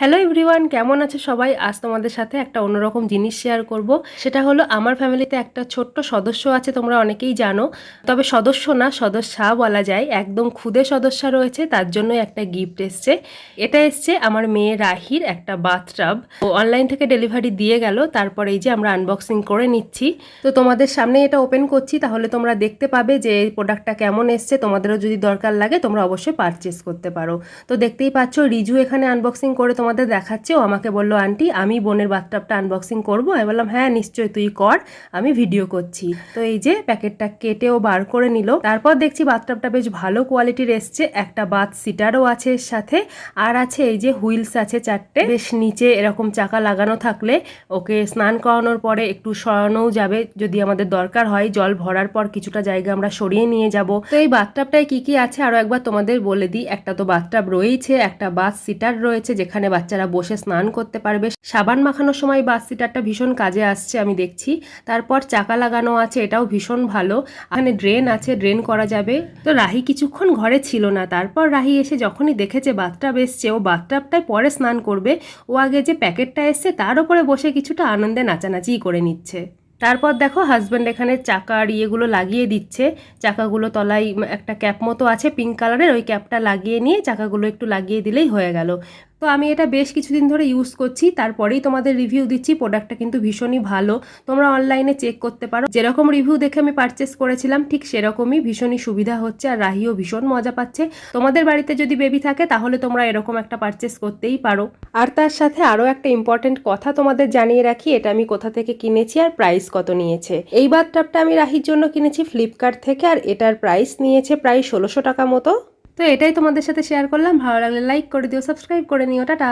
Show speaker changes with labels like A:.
A: Hello everyone কেমন আছে সবাই? আজ তোমাদের সাথে একটা অন্যরকম জিনিস শেয়ার করব। সেটা হলো, আমার ফ্যামিলিতে একটা ছোট্ট সদস্য আছে, তোমরা অনেকেই জানো। তবে সদস্য না, সদস্যা বলা যায়। একদম খুদে সদস্য রয়েছে, তার জন্য একটা গিফট এসছে। এটা এসছে আমার মেয়ে রাহির একটা বাথটাব অনলাইন থেকে ডেলিভারি দিয়ে গেল, তারপর এই যে আমরা আনবক্সিং করে নিচ্ছি। তো তোমাদের সামনে এটা ওপেন করছি, তাহলে তোমরা দেখতে পাবে যে এই প্রোডাক্টটা কেমন এসছে। তোমাদেরও যদি দরকার লাগে, তোমরা অবশ্যই পারচেস করতে পারো। তো দেখতেই পাচ্ছ, রিজু এখানে আনবক্সিং করে তোমাদের দেখাচ্ছে। ও আমাকে বলল, আন্টি, আমি বোনের বাথটাবটা আনবক্সিং করব। আমি বললাম হ্যাঁ নিশ্চয়ই তুই কর, আমি ভিডিও করছি। তো এই যে প্যাকেটটা কেটে ও বার করে নিল। তারপর দেখছি বাথটাবটা বেশ ভালো কোয়ালিটির এসছে। একটা বাথ সিটারও আছে এর সাথে। আর আছে এই যে হুইলস আছে চারটে। বেশ নিচে এরকম চাকা লাগানো থাকলে ওকে স্নান করানোর পরে একটু সরানোও যাবে। যদি আমাদের দরকার হয়, জল ভরার পর কিছুটা জায়গা আমরা সরিয়ে নিয়ে যাব। তো এই বাথটাবটায় কি কি আছে, আরও একবার তোমাদের বলে দিই। একটা তো বাথটাব রয়েছে একটা বাথ সিটার রয়েছে যেখানে বাচ্চারা বসে স্নান করতে পারবে। সাবান মাখানোর সময় বাথ সিটারটা ভীষণ কাজে আসছে, আমি দেখছি। তারপর চাকা লাগানো আছে, এটাও ভীষণ ভালো। এখানে ড্রেন আছে, ড্রেন করা যাবে। তো রাহি কিছুক্ষণ ঘরে ছিল না। তারপর রাহি এসে যখনই দেখেছে বাথটাব এসছে, ও বাথটাবটায় পরে স্নান করবে। ও আগে যে প্যাকেটটা এসছে, তার উপরে বসে কিছুটা আনন্দে নাচানাচি করে নিচ্ছে। তারপর দেখো হাজব্যান্ড এখানে চাকার ইয়েগুলো লাগিয়ে দিচ্ছে। চাকাগুলো তলায় একটা ক্যাপ মতো আছে পিঙ্ক কালারের ওই ক্যাপটা লাগিয়ে নিয়ে চাকাগুলো একটু লাগিয়ে দিলেই হয়ে গেল। তো আমি এটা বেশ কিছুদিন ধরে ইউজ করছি, তারপরেই তোমাদের রিভিউ দিচ্ছি প্রোডাক্টটা কিন্তু ভীষণই ভালো। তোমরা অনলাইনে চেক করতে পারো। যেরকম রিভিউ দেখে আমি পারচেস করেছিলাম, ঠিক সেরকমই ভীষণই সুবিধা হচ্ছে আর রাহিও ভীষণ মজা পাচ্ছে। তোমাদের বাড়িতে যদি বেবি থাকে, তাহলে তোমরা এরকম একটা পারচেস করতেই পারো। আর তার সাথে আরও একটা ইম্পর্টেন্ট কথা তোমাদের জানিয়ে রাখি, এটা আমি কোথা থেকে কিনেছি আর প্রাইস কত নিয়েছে। এই বাথটাবটা আমি রাহির জন্য কিনেছি ফ্লিপকার্ট থেকে আর এটার প্রাইস নিয়েছে প্রায় ষোলোশো টাকা মতো। তো এটাই তোমাদের সাথে শেয়ার করলাম। ভালো লাগলে লাইক করে দিও সাবস্ক্রাইব করে নিও। টাটা!